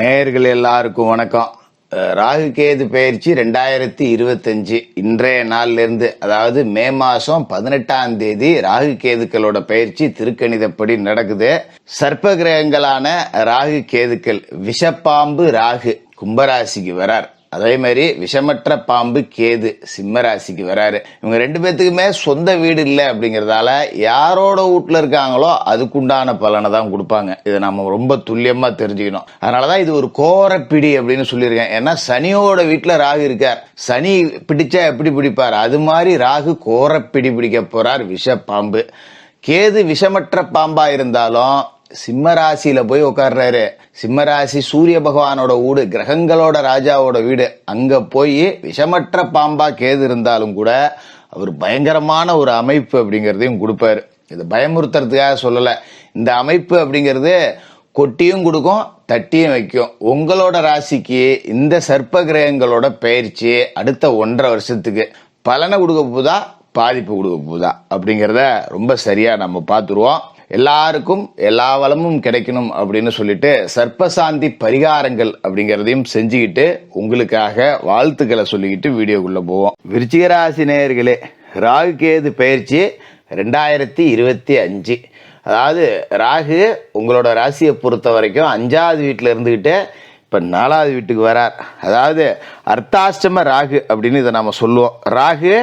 நேயர்கள் எல்லாருக்கும் வணக்கம். ராகு கேது பயிற்சி ரெண்டாயிரத்தி இருபத்தஞ்சு இன்றைய நாள்லேருந்து அதாவது மே மாதம் பதினெட்டாம் தேதி ராகு கேதுக்களோட பயிற்சி திருக்கணிதப்படி நடக்குது. சர்ப்ப கிரகங்களான ராகு கேதுக்கள் விஷப்பாம்பு ராகு கும்பராசிக்கு வரார். அதே மாதிரி விஷமற்ற பாம்பு கேது சிம்ம ராசிக்கு வராரு. இவங்க ரெண்டு பேத்துக்குமே சொந்த வீடு இல்லை அப்படிங்கிறதால யாரோட வீட்டில் இருக்காங்களோ அதுக்குண்டான பலனை தான் கொடுப்பாங்க. இதை நம்ம ரொம்ப துல்லியமாக தெரிஞ்சுக்கணும். அதனால தான் இது ஒரு கோரப்பிடி அப்படின்னு சொல்லியிருக்கேன். ஏன்னா சனியோட வீட்டில் ராகு இருக்கார். சனி பிடிச்சா எப்படி பிடிப்பார்? அது மாதிரி ராகு கோரப்பிடி பிடிக்க போகிறார் விஷ பாம்பு கேது விஷமற்ற பாம்பாக இருந்தாலும் சிம்ம ராசியில போய் உட்கார்றாரு சிம்ம ராசி சூரிய பகவானோட வீடு கிரகங்களோட ராஜாவோட வீடு. அங்க போய் விஷமற்ற பாம்பா கேது இருந்தாலும் கூட அவர் பயங்கரமான ஒரு அமைப்பு அப்படிங்கிறதையும் கொடுப்பாரு. இது பயமுறுத்துறதுக்காக சொல்லல. இந்த அமைப்பு அப்படிங்கிறது கொட்டியும் கொடுக்கும் தட்டியும் வைக்கும். உங்களோட ராசிக்கு இந்த சர்ப்ப கிரகங்களோட பயிற்சி அடுத்த ஒன்றரை வருஷத்துக்கு பலனை கொடுக்க போதா பாதிப்பு கொடுக்க போதா அப்படிங்கிறத ரொம்ப சரியா நம்ம பார்த்துருவோம். எல்லாருக்கும் எல்லா வளமும் கிடைக்கணும் அப்படின்னு சொல்லிட்டு சர்ப்பசாந்தி பரிகாரங்கள் அப்படிங்கிறதையும் செஞ்சுக்கிட்டு உங்களுக்காக வாழ்த்துக்களை சொல்லிக்கிட்டு வீடியோக்குள்ள போவோம். விருச்சிகராசி நேயர்களே ராகு கேது பயிற்சி ரெண்டாயிரத்தி இருபத்தி அஞ்சு. அதாவது ராகு உங்களோட ராசியை பொறுத்த வரைக்கும் அஞ்சாவது வீட்டில் இருந்துக்கிட்டு இப்போ நாலாவது வீட்டுக்கு வரார். அதாவது அர்த்தாஷ்டம ராகு அப்படின்னு இதை நம்ம சொல்லுவோம். ராகு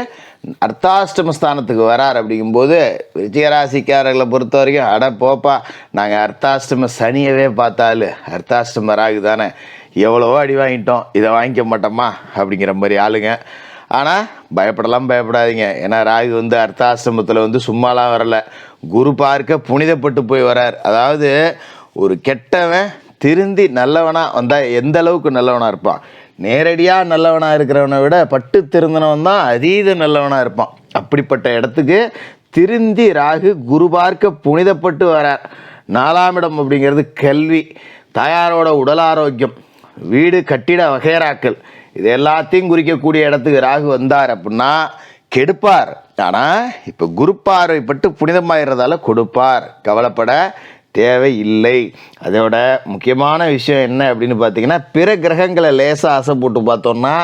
அர்த்தாஷ்டம ஸ்தானத்துக்கு வரார் அப்படிங்கும்போது விஜயராசிக்காரர்களை பொறுத்த வரைக்கும் அட போப்பா நாங்கள் அர்த்தாஷ்டம சனியவே பார்த்தாலு அர்த்தாஷ்டம ராகு தானே. எவ்வளவோ அடி வாங்கிட்டோம் இதை வாங்கிக்க மாட்டோமா? அப்படிங்கிற மாதிரி ஆளுங்க. ஆனால் பயப்படலாம் பயப்படாதீங்க. ஏன்னா ராகு வந்து அர்த்தாசிரமத்தில் வந்து சும்மாலாம் வரல. குரு பார்க்க புனிதப்பட்டு போய் வரார். அதாவது ஒரு கெட்டவன் திருந்தி நல்லவனாக வந்தால் எந்த அளவுக்கு நல்லவனாக இருப்பான்? நேரடியாக நல்லவனாக இருக்கிறவனை விட பட்டு திருந்தினவன் தான் அதீத நல்லவனாக இருப்பான். அப்படிப்பட்ட இடத்துக்கு திருந்தி ராகு குரு பார்க்க புனிதப்பட்டு வரார். நாலாம் இடம் அப்படிங்கிறது கல்வி தாயாரோட உடல் ஆரோக்கியம் வீடு கட்டிட வகைராக்கள் இது எல்லாத்தையும் குறிக்கக்கூடிய இடத்துக்கு ராகு வந்தார் அப்படின்னா கெடுப்பார். ஆனால் இப்போ குரு பார்வைப்பட்டு புனிதமாகிறதால கொடுப்பார். கவலைப்பட தேவை இல்லை அதோட முக்கியமான விஷயம் என்ன அப்படின்னு பார்த்தீங்கன்னா பிற கிரகங்களை லேசாக ஆசை போட்டு பார்த்தோம்னா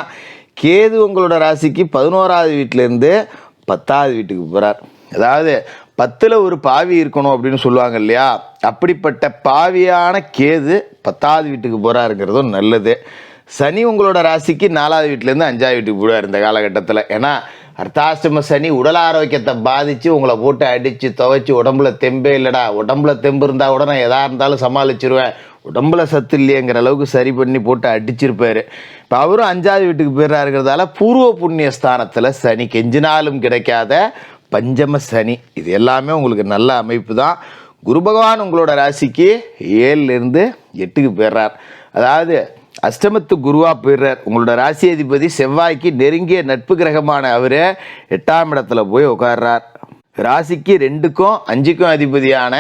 கேது உங்களோட ராசிக்கு பதினோராவது வீட்டிலேருந்து பத்தாவது வீட்டுக்கு போகிறார் அதாவது பத்தில் ஒரு பாவி இருக்கணும் அப்படின்னு சொல்லுவாங்க இல்லையா? அப்படிப்பட்ட பாவியான கேது பத்தாவது வீட்டுக்கு போகிறாருங்கிறதும் நல்லது. சனி உங்களோட ராசிக்கு நாலாவது வீட்டிலேருந்து அஞ்சாவது வீட்டுக்கு போடுவார் இந்த காலகட்டத்தில். ஏன்னா அர்த்தாஷ்டம சனி உடல் ஆரோக்கியத்தை பாதித்து உங்களை போட்டு அடித்து துவைச்சி உடம்புல தெம்பே இல்லைடா. உடம்புல தெம்பு இருந்தால் கூட நான் எதாக இருந்தாலும் சமாளிச்சிருவேன். உடம்புல சத்து இல்லையேங்கிற அளவுக்கு சரி பண்ணி போட்டு அடிச்சிருப்பார். இப்போ அவரும் அஞ்சாவது வீட்டுக்கு போயிடுறாருங்கிறதால பூர்வ புண்ணிய ஸ்தானத்தில் சனி கெஞ்சினாலும் கிடைக்காத பஞ்சம சனி. இது எல்லாமே உங்களுக்கு நல்ல அமைப்பு தான் குரு பகவான் உங்களோட ராசிக்கு ஏழுலேருந்து எட்டுக்கு போயிடுறார். அதாவது அஷ்டமத்து குருவா போயிடுறார். உங்களோட ராசி அதிபதி செவ்வாய்க்கு நெருங்கிய நட்பு கிரகமான அவர் எட்டாம் இடத்துல போய் உட்கார்றார் ராசிக்கு ரெண்டுக்கும் அஞ்சுக்கும் அதிபதியான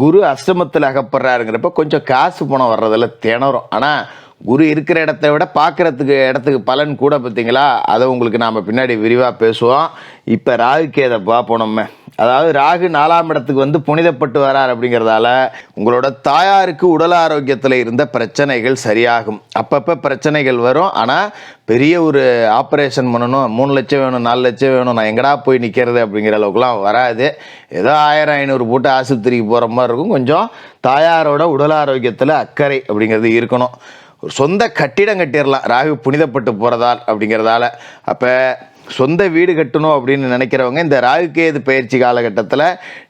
குரு அஷ்டமத்தில் அகப்படுறாருங்கிறப்ப கொஞ்சம் காசு பணம் வர்றதில் திணறும். ஆனால் குரு இருக்கிற இடத்த விட பார்க்குறதுக்கு இடத்துக்கு பலன் கூட பார்த்தீங்களா அதை உங்களுக்கு நாம் பின்னாடி விரிவாக பேசுவோம். இப்போ ராகுக்கேதை பார்ப்போம் நம்ம அதாவது ராகு நாலாம் இடத்துக்கு வந்து புனிதப்பட்டு வரார் அப்படிங்கிறதால உங்களோட தாயாருக்கு உடல் ஆரோக்கியத்தில் இருந்த பிரச்சனைகள் சரியாகும். அப்பப்போ பிரச்சனைகள் வரும். ஆனால் பெரிய ஒரு ஆப்ரேஷன் பண்ணணும். மூணு லட்சம் வேணும் நாலு லட்சம் வேணும். நான் எங்கடா போய் நிற்கிறது அப்படிங்கிற அளவுக்குலாம் வராது. ஏதோ ஆயிரம் ஐநூறு போட்டு ஆஸ்பத்திரிக்கு போகிற மாதிரி இருக்கும். கொஞ்சம் தாயாரோட உடல் ஆரோக்கியத்தில் அக்கறை அப்படிங்கிறது இருக்கணும். ஒரு சொந்த கட்டிடம் கட்டிடலாம். ராகு புனிதப்பட்டு போகிறதால் அப்படிங்கிறதால. அப்போ சொந்த வீடு கட்டணும் அப்படின்னு நினைக்கிறவங்க இந்த ராகுகேது பயிற்சி காலகட்டத்தில்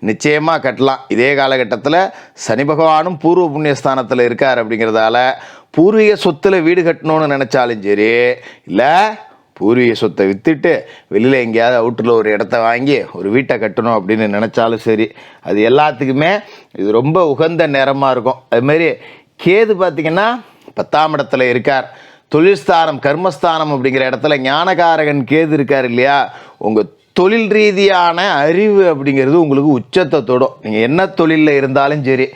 நிச்சயமாக கட்டலாம். இதே காலகட்டத்தில் சனி பகவானும் பூர்வ புண்ணியஸ்தானத்தில் இருக்கார் அப்படிங்கிறதால பூர்வீக சொத்தில் வீடு கட்டணும்னு நினச்சாலும் சரி இல்லை பூர்வீக சொத்தை விற்றுட்டு வெளியில் எங்கேயாவது அவுட்டரில் ஒரு இடத்த வாங்கி ஒரு வீட்டை கட்டணும் அப்படின்னு நினச்சாலும் சரி அது எல்லாத்துக்குமே இது ரொம்ப உகந்த நேரமாக இருக்கும். அதுமாரி கேது பார்த்திங்கன்னா பத்தாம் இடத்துல இருக்கார். தொழில்ஸ்தானம் கர்மஸ்தானம் அப்படிங்கிற இடத்துல ஞானகாரகன் கேது இருக்கார் இல்லையா? உங்கள் தொழில் ரீதியான அறிவு அப்படிங்கிறது உங்களுக்கு உச்சத்தை தொடும். நீங்கள் என்ன தொழிலில் இருந்தாலும் சரி.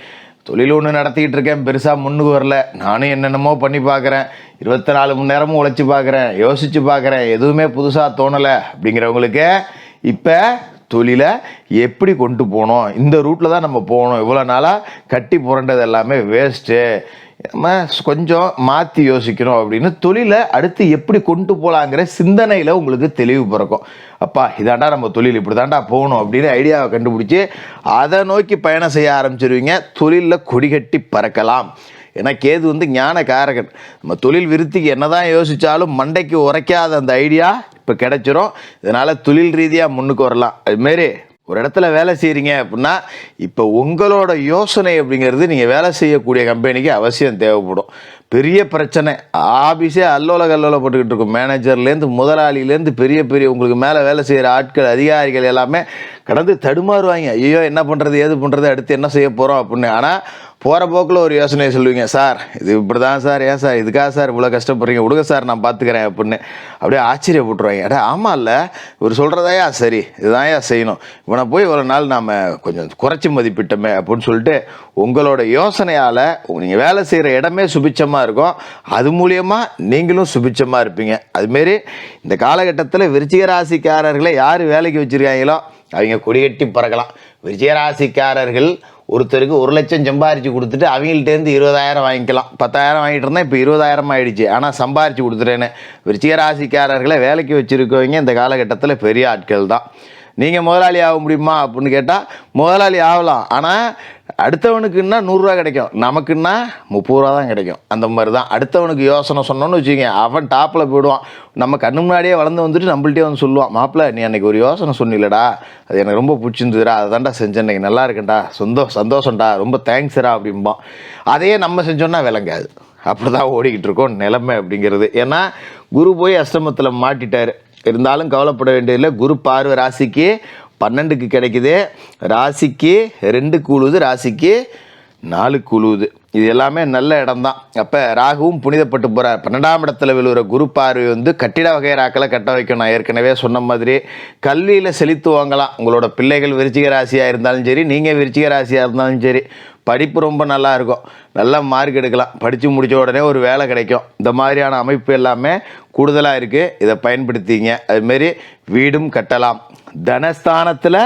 தொழில் ஒன்று நடத்திக்கிட்டு இருக்கேன் பெருசாக முன்னுக்கு வரல. நானும் என்னென்னமோ பண்ணி பார்க்குறேன். இருபத்தி நாலு மணி நேரமும் உழைச்சி பார்க்குறேன் யோசித்து பார்க்குறேன். எதுவுமே புதுசாக தோணலை அப்படிங்கிறவங்களுக்கு இப்போ தொழிலை எப்படி கொண்டு போகணும்? இந்த ரூட்டில் தான் நம்ம போகணும். இவ்வளோ நாளாக கட்டி புரண்டது எல்லாமே வேஸ்ட்டு நம்ம கொஞ்சம் மாற்றி யோசிக்கணும் அப்படின்னு தொழிலை அடுத்து எப்படி கொண்டு போகலாங்கிற சிந்தனையில் உங்களுக்கு தெளிவு பிறக்கும். அப்பா இதாண்டா நம்ம தொழில் இப்படி தாண்டா போகணும் அப்படின்னு ஐடியாவை கண்டுபிடிச்சி அதை நோக்கி பயணம் செய்ய ஆரம்பிச்சிருவீங்க. தொழிலில் கொடிகட்டி பறக்கலாம். ஏன்னா கேது வந்து ஞான காரகன் நம்ம தொழில் விருத்திக்கு என்னதான் யோசித்தாலும் மண்டைக்கு உரைக்காத அந்த ஐடியா இப்போ கிடைச்சிரும். இதனால் தொழில் ரீதியாக முன்னுக்கு வரலாம். அதுமாரி ஒரு இடத்துல வேலை செய்கிறீங்க அப்படின்னா இப்போ உங்களோட யோசனை அப்படிங்கிறது நீங்கள் வேலை செய்யக்கூடிய கம்பெனிக்கு அவசியம் தேவைப்படும். பெரிய பிரச்சனை. ஆபீஸே அல்லோல கல்லோல போட்டுக்கிட்டு இருக்கும். மேனேஜர்லேருந்து முதலாளிலேருந்து பெரிய பெரிய உங்களுக்கு மேலே வேலை செய்கிற ஆட்கள் அதிகாரிகள் எல்லாமே கடந்து தடுமாறுவாங்க. ஐயோ என்ன பண்ணுறது ஏது பண்ணுறது அடுத்து என்ன செய்ய போகிறோம் அப்படின்னு. ஆனால் போகிற போக்கில் ஒரு யோசனையை சொல்லுவீங்க சார் இது இப்படி தான் சார் ஏன் சார் இதுக்காக சார் இவ்வளோ கஷ்டப்படுறீங்க? விடுங்க சார் நான் பார்த்துக்கிறேன் அப்படின்னு அப்படியே ஆச்சரியப்பட்டுருவாங்க. அடா ஆமாம் இல்லை இவர் சொல்கிறதாயா சரி இதுதான் ஏன் செய்யணும். இவனை போய் இவ்வளோ நாள் நாம் கொஞ்சம் குறைச்சி மதிப்பிட்டோமே அப்படின்னு சொல்லிட்டு உங்களோட யோசனையால் நீங்கள் வேலை செய்கிற இடமே சுபிச்சமாக இருக்கும். அது மூலியமாக நீங்களும் சுபிச்சமாக இருப்பீங்க. அதுமாரி இந்த காலகட்டத்தில் விருச்சிக ராசிக்காரர்களை யார் வேலைக்கு வச்சுருக்காங்களோ அவங்க கொடிகட்டி பறக்கலாம். விஜயராசிக்காரர்கள் ஒருத்தருக்கு ஒரு லட்சம் சம்பாரித்து கொடுத்துட்டு அவங்கள்ட்டேருந்து இருபதாயிரம் வாங்கிக்கலாம். பத்தாயிரம் வாங்கிட்டு இருந்தால் இப்போ இருபதாயிரம் ஆயிடுச்சு. ஆனால் சம்பாரித்து கொடுத்துட்டேன்னு. விருச்சிகராசிக்காரர்களை வேலைக்கு வச்சுருக்கவங்க இந்த காலகட்டத்தில் பெரிய ஆட்கள் தான் நீங்கள் முதலாளி ஆக முடியுமா அப்படின்னு கேட்டால் முதலாளி ஆகலாம். ஆனால் அடுத்தவனுக்குன்னா நூறுரூவா கிடைக்கும். நமக்குன்னா முப்பது ரூபா தான் கிடைக்கும். அந்த மாதிரி தான். அடுத்தவனுக்கு யோசனை சொன்னோன்னு வச்சுக்கோங்க. அவன் டாப்பில் போயிடுவான். நம்ம கண்ணு முன்னாடியே வளர்ந்து வந்துட்டு நம்மள்ட்டே வந்து சொல்லுவான். மாப்பிள்ள நீ அன்னைக்கு ஒரு யோசனை சொன்னில்லடா அது எனக்கு ரொம்ப பிடிச்சிருந்துதுடா. அதை தான்டா செஞ்சேன். இன்றைக்கி நல்லா இருக்கேன்டா. சொந்தோ சந்தோஷம்டா. ரொம்ப தேங்க்ஸ்டா அப்படிம்பான். அதையே நம்ம செஞ்சோன்னா விளங்காது. அப்படி தான் ஓடிக்கிட்டு இருக்கோம் நிலைமை அப்படிங்கிறது. ஏன்னா குரு போய் அஷ்டமத்தில் மாட்டிட்டார். இருந்தாலும் கவலைப்பட வேண்டியதில்லை. குரு பார்வை ராசிக்கு பன்னெண்டுக்கு கிடைக்குது. ராசிக்கு ரெண்டு கூழுது ராசிக்கு நாலு குழுவுது இது எல்லாமே நல்ல இடம்தான். அப்போ ராகுவும் புனிதப்பட்டு போகிறார் பன்னெண்டாம் இடத்துல விழுகிற குரு பார்வை வந்து கட்டிட வகைராக்களை கட்ட வைக்கணும் நான் ஏற்கனவே சொன்ன மாதிரி கல்வியில் செழித்து வாங்கலாம். உங்களோட பிள்ளைகள் விருச்சிக ராசியாக இருந்தாலும் சரி நீங்கள் விருச்சிக ராசியாக இருந்தாலும் சரி படிப்பு ரொம்ப நல்லா இருக்கும். நல்ல மார்க் எடுக்கலாம். படித்து முடித்த உடனே ஒரு வேலை கிடைக்கும். இந்த மாதிரியான அமைப்பு எல்லாமே கூடுதலாக இருக்குது இதை பயன்படுத்திங்க. அதுமாரி வீடும் கட்டலாம். தனஸ்தானத்தில்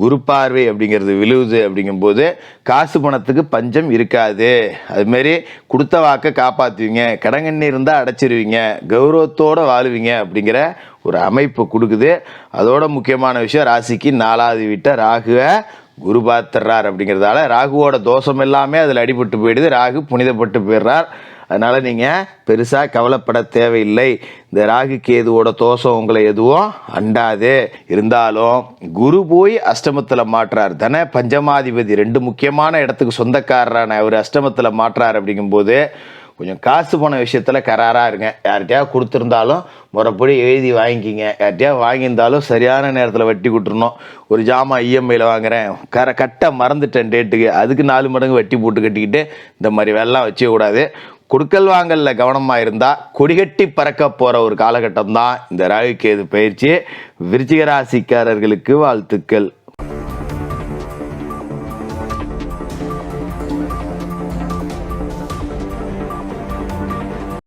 குரு பார்வை அப்படிங்கிறது விழுவுது அப்படிங்கும்போது காசு பணத்துக்கு பஞ்சம் இருக்காது. அதுமாரி கொடுத்த வாக்கை காப்பாற்றுவீங்க கடங்கண்ணி இருந்தால் அடைச்சிருவீங்க கௌரவத்தோடு வாழுவீங்க அப்படிங்கிற ஒரு அமைப்பு கொடுக்குது. அதோட முக்கியமான விஷயம் ராசிக்கு நாலாவது வீட்டை ராகுவை குரு பார்த்துறார் அப்படிங்கிறதால ராகுவோட தோஷம் எல்லாமே அதில் அடிபட்டு போயிடுது. ராகு புனிதப்பட்டு போயிடுறார். அதனால் நீங்கள் பெருசாக கவலைப்பட தேவையில்லை. இந்த ராகு கேதுவோட தோஷம் உங்களை எதுவும் அண்டாது. இருந்தாலும் குரு போய் அஷ்டமத்தில் மாற்றார். தன பஞ்சமாதிபதி ரெண்டு முக்கியமான இடத்துக்கு சொந்தக்காரரான அவர் அஷ்டமத்தில் மாற்றார் அப்படிங்கும்போது கொஞ்சம் காசு போன விஷயத்தில் கராராக இருங்க. யார்கிட்டயா கொடுத்துருந்தாலும் முறைப்படி எழுதி வாங்கிக்கிங்க. யார்கிட்டயா வாங்கியிருந்தாலும் சரியான நேரத்தில் வட்டி கொடுத்துருணும் ஒரு ஜாமான் இஎம்ஐயில் வாங்குறேன். கர கட்ட மறந்துட்டேன் டேட்டுக்கு அதுக்கு நாலு மடங்கு வட்டி போட்டு கட்டிக்கிட்டு இந்த மாதிரி வெள்ளம் வச்சே கொடுக்கல் வாங்கல்ல கவனமாக இருந்தால் கொடிகட்டி பறக்க போகிற ஒரு காலகட்டம் தான் இந்த ராகு கேது பயிற்சி விருச்சிக ராசிக்காரர்களுக்கு வாழ்த்துக்கள்.